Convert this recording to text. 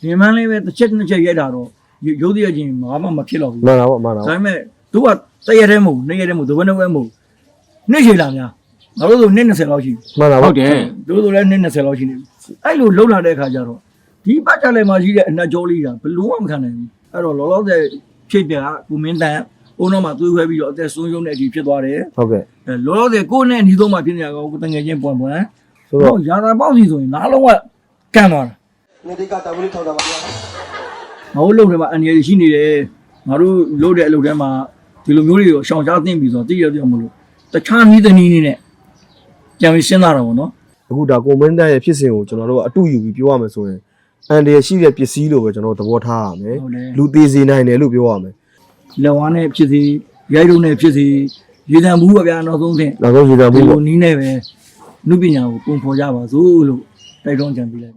ရှင်မန်းလေးပဲတစ်ချက်နှစ်ချက်ရိုက်တာတော့ရုပ်တရက်ချင်းဘာမှမဖြစ်တော့ဘူးမှန်တာပေါ့မှန်တာဒါပေါ့ပေမဲ့သူကတရက်တည်းမဟုတ်နှစ်ရက်တည်းမဟုတ်ဒဘနဝဲမဟုတ်နှစ်ရှည်လာများငါတို့ဆိုနှစ်20လောက်ရှိပြီမှန်တာဟုပေါ့တ်တယ်သူတို့လည်းနှစ်20လောက်ရှိနေပြီအဲ့လိုလှုပ်လာတဲ့အခါကျတော့ဒီပတ်ကြလည်းမှရှိတဲ့အနက်ကြောလေးကဘလို့မှမခံနိုင်ဘူးအဲ့တော့လောလောဆယ်ဖြစ်ပြကိုမင်းတန်အုံတော့မှသွေးခွဲပြီးတော့အသက်ဆုံးရှုံးတဲ့အထိဖြစ်သွားတယ်ဟုတ်ကဲ့အဲလောလောဆယ်ကိုယ့်နဲ့အနီးဆုံးမှဖြစ်နေရကောကိုတငယ်ချင်းပွန်ပွန်ဆိုဆိုတော့တော့ရာသာပေါက်စီဆိုရင်နားလုံးကကန်သွားတာ နေဒီကတာဝလေးထောက်တာပါဗျာငါတို့လုံထဲမှာအန်ရရှိနေတယ်ငါတို့လုံတဲ့အလုပ်ထဲမှာဒီလိုမျိုးတွေကိုရှောင်ရှားသိမ့်ပြီးဆိုတော့သိရပြောမလို့တခြားနည်းသမီးနေနဲ့ကြံပြီးစဉ်းစားတာပေါ့နော်အခုဒါကွန်မန့်တန်ရဲ့ဖြစ်စဉ်ကိုကျွန်တော်တို့ကအတူယူပြီးပြောရမယ်ဆိုရင်အန်ဒီရရှိတဲ့ပစ္စည်းလို့ပဲကျွန်တော်တို့သဘောထားရမယ်ဟုတ်တယ်လူသေးစေနိုင်တယ်လို့ပြောရမယ်လက်ဝါးနဲ့ဖြစ်စီရိုက်တုံးနဲ့ဖြစ်စီရေတံဘူးပါဗျာနောက်ဆုံးသင်နောက်ဆုံးရေတံဒီမှုလိုပေါ့နီးနဲ့ပဲနုပညာကိုပုံဖော်ကြပါစို့လို့တိုက်တွန်းကြံပေးလိုက်